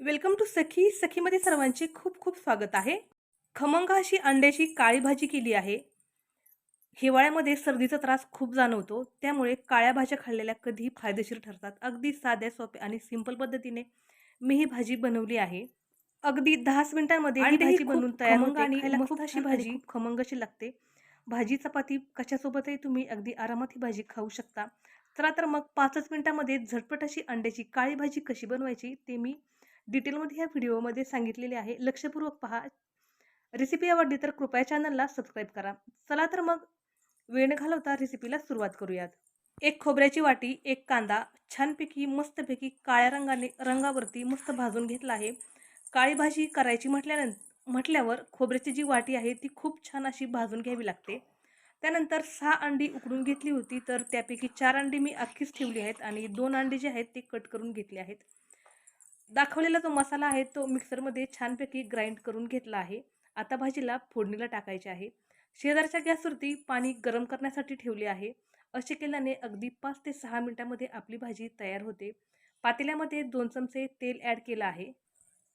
Welcome to सखी. सखीमध्ये सर्वांचे खूप खूप स्वागत आहे. खमंग अशी अंड्याची काळी भाजी केली आहे. हिवाळ्यामध्ये सर्दीचा त्रास खूप जाणवतो. त्यामुळे काळ्या भाज्या खाल्लेल्या कधीही फायदेशीर ठरतात. अगदी साध्या सोप्या आणि सिंपल पद्धतीने मी ही भाजी बनवली आहे. अगदी दहाच मिनिटांमध्ये ही भाजी बनवून तयार होते. आणि मस्त अशी भाजी. खूप खमंग अशी लागते. भाजी चपाती कशासोबतही तुम्ही अगदी आरामात ही भाजी खाऊ शकता. चला तर मग पाचच मिनिटामध्ये झटपट अशी अंड्याची काळी भाजी कशी बनवायची ते मी डिटेलमध्ये या व्हिडिओमध्ये सांगितलेले आहे. लक्षपूर्वक पहा. रेसिपी आवडली तर कृपया चॅनलला सबस्क्राईब करा. चला तर मग वेळ घालवता रेसिपीला सुरुवात करूयात. एक खोबऱ्याची वाटी एक कांदा छानपैकी मस्तपैकी काळ्या रंगाने रंगावरती मस्त भाजून घेतला आहे. काळी भाजी करायची म्हटल्यान म्हटल्यावर खोबऱ्याची जी वाटी आहे ती खूप छान अशी भाजून घ्यावी लागते. त्यानंतर सहा अंडी उकडून घेतली होती तर त्यापैकी चार अंडी मी अख्खीच ठेवली आहेत आणि दोन अंडी जे आहेत ते कट करून घेतले आहेत. दाखवलेला जो मसाला आहे तो मिक्सरमध्ये छानपैकी ग्राइंड करून घेतला आहे. आता भाजीला फोडणीला टाकायचे आहे. शेजारच्या गॅसवरती पाणी गरम करण्यासाठी ठेवले आहे. असे केल्याने अगदी पाच ते सहा मिनटामध्ये आपली भाजी तयार होते. पातेल्यामध्ये दोन चमचे तेल ॲड केलं आहे.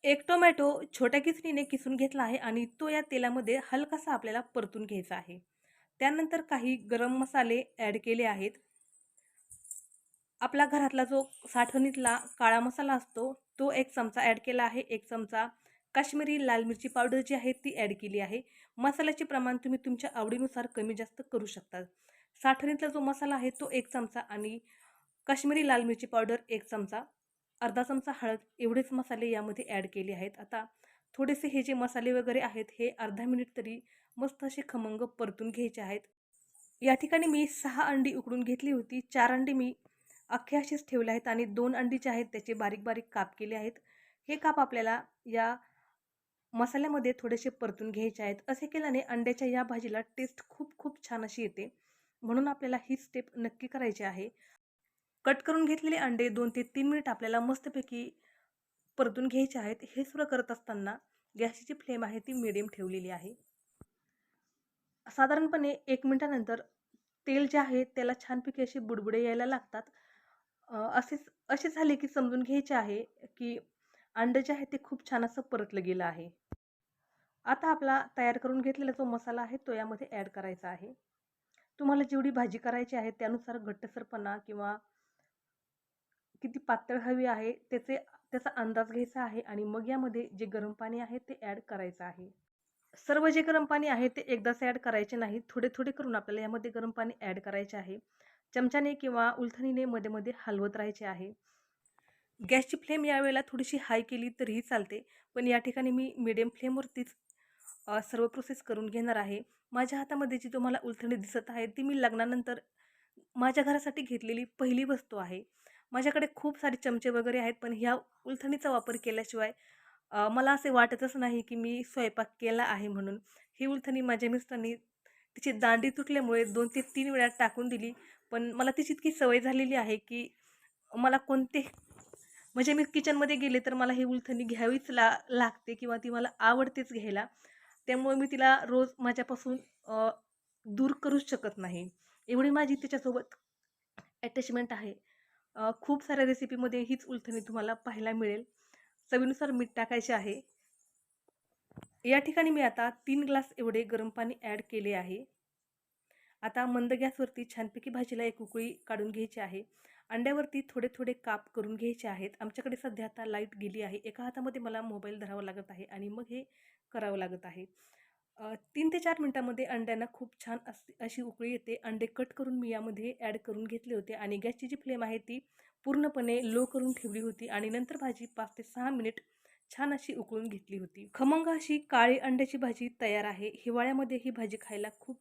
एक टोमॅटो छोट्या किसणीने किसून घेतला आहे आणि तो या तेलामध्ये हलकासा आपल्याला परतून घ्यायचा आहे. त्यानंतर काही गरम मसाले ॲड केले आहेत. आपला घरातला जो साठवणीतला काळा मसाला असतो तो एक चमचा ॲड केला आहे. एक चमचा काश्मीरी लाल मिरची पावडर जी आहे ती ॲड केली आहे. मसाल्याचे प्रमाण तुम्ही तुमच्या आवडीनुसार कमी जास्त करू शकता साठवणीतला जो मसाला आहे तो एक चमचा आणि काश्मीरी लाल मिरची पावडर एक चमचा अर्धा चमचा हळद एवढेच मसाले यामध्ये ॲड केले आहेत. आता थोडेसे हे जे मसाले वगैरे आहेत हे अर्धा मिनिट तरी मस्त असे खमंग परतून घ्यायचे आहेत. या ठिकाणी मी सहा अंडी उकडून घेतली होती. चार अंडी मी अख्खे असेच ठेवले आहेत आणि दोन अंडी जे आहेत त्याचे बारीक बारीक काप केले आहेत. हे काप आपल्याला या मसाल्यामध्ये थोडेसे परतून घ्यायचे आहेत. असे केल्याने अंड्याच्या या भाजीला टेस्ट खूप खूप छान अशी येते. म्हणून आपल्याला ही स्टेप नक्की करायची आहे. कट करून घेतलेले अंडे दोन ते तीन मिनिट आपल्याला मस्तपैकी परतून घ्यायचे आहेत. हे सुरू करत असताना गॅसची जी फ्लेम आहे ती मिडियम ठेवलेली आहे. साधारणपणे एक मिनटानंतर तेल जे आहे त्याला छानपैकी असे बुडबुडे यायला लागतात. असेच असे झाले की समजून घ्यायचे आहे की अंडं जे आहे ते खूप छान असं परतलं गेलं आहे. आता आपला तयार करून घेतलेला जो मसाला आहे तो यामध्ये ॲड करायचा आहे. तुम्हाला जेवढी भाजी करायची आहे त्यानुसार घट्टसरपणा किंवा किती पातळ हवी आहे त्याचे त्याचा अंदाज घ्यायचा आहे आणि मग यामध्ये जे गरम पाणी आहे ते ॲड करायचं आहे. सर्व जे गरम पाणी आहे ते एकदाच ॲड करायचे नाही. थोडे थोडे करून आपल्याला यामध्ये गरम पाणी ॲड करायचे आहे. चमच्याने किंवा उलथणीने मध्ये मध्ये हलवत राहायचे आहे. गॅसची फ्लेम यावेळेला थोडीशी हाय केली तरीही चालते पण या ठिकाणी मी मिडियम फ्लेमवरतीच सर्व प्रोसेस करून घेणार आहे. माझ्या हातामध्ये जी तुम्हाला उलथणी दिसत आहे ती मी लग्नानंतर माझ्या घरासाठी घेतलेली पहिली वस्तू आहे. माझ्याकडे खूप सारे चमचे वगैरे आहेत पण ह्या उलथणीचा वापर केल्याशिवाय मला असे वाटतच नाही की मी स्वयंपाक केला आहे म्हणून. ही उलथणी माझ्या मिस्टरांनी तिची दांडी तुटल्यामुळे दोन ते तीन वेळा टाकून दिली. पण मला तिची इतकी सवय झालेली आहे की मला कोणते म्हणजे मी किचनमध्ये गेले तर मला ही उलथणी घ्यावीच ला लागते किंवा ती मला आवडतेच घ्यायला. त्यामुळे मी तिला रोज माझ्यापासून दूर करूच शकत नाही. एवढी माझी त्याच्यासोबत अटॅचमेंट आहे. खूप साऱ्या रेसिपीमध्ये हीच उलथणी तुम्हाला पाहायला मिळेल. चवीनुसार मीठ टाकायचे आहे. या ठिकाणी मी आता तीन ग्लास एवढे गरम पाणी ॲड केले आहे. आता मंद गॅसवरती छानपैकी भाजीला एक उकळी काढून घ्यायची आहे. अंड्यावरती थोडे थोडे काप करून घ्यायचे आहेत. आमच्याकडे सध्या आता लाइट गेली आहे. एका हातामध्ये मला मोबाईल धरावा लागत आहे आणि मग हे करावं लागत आहे. तीन ते चार मिनटामध्ये अंड्यांना खूप छान अस अशी उकळी येते. अंडे कट करून मी यामध्ये ॲड करून घेतले होते आणि गॅसची जी फ्लेम आहे ती पूर्णपणे लो करून ठेवली होती आणि नंतर भाजी पाच ते सहा मिनिट छान अशी उकळून घेतली होती. खमंग अशी काळी अंड्याची भाजी तयार आहे. हिवाळ्यामध्ये ही भाजी खायला खूप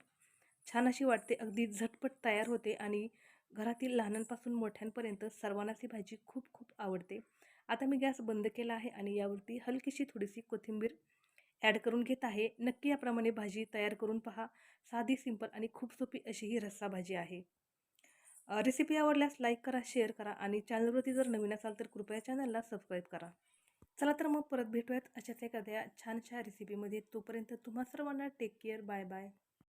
छान अशी वाटते. अगदी झटपट तयार होते आणि घरातील लहानांपासून मोठ्यांपर्यंत सर्वांनाच ही भाजी खूप खूप आवडते. आता मी गॅस बंद केला आहे आणि यावरती हलकीशी थोडीशी कोथिंबीर ॲड करून घेत आहे. नक्की याप्रमाणे भाजी तयार करून पहा. साधी सिंपल आणि खूप सोपी अशी ही रस्सा भाजी आहे. रेसिपी आवडल्यास लाईक करा शेअर करा आणि चॅनलवरती जर नवीन असाल तर कृपया चॅनलला सबस्क्राईब करा. चला तर मग परत भेटूयात अशाच एखाद्या छानशा रेसिपीमध्ये तोपर्यंत तुम्हा सर्वांना टेक केअर बाय बाय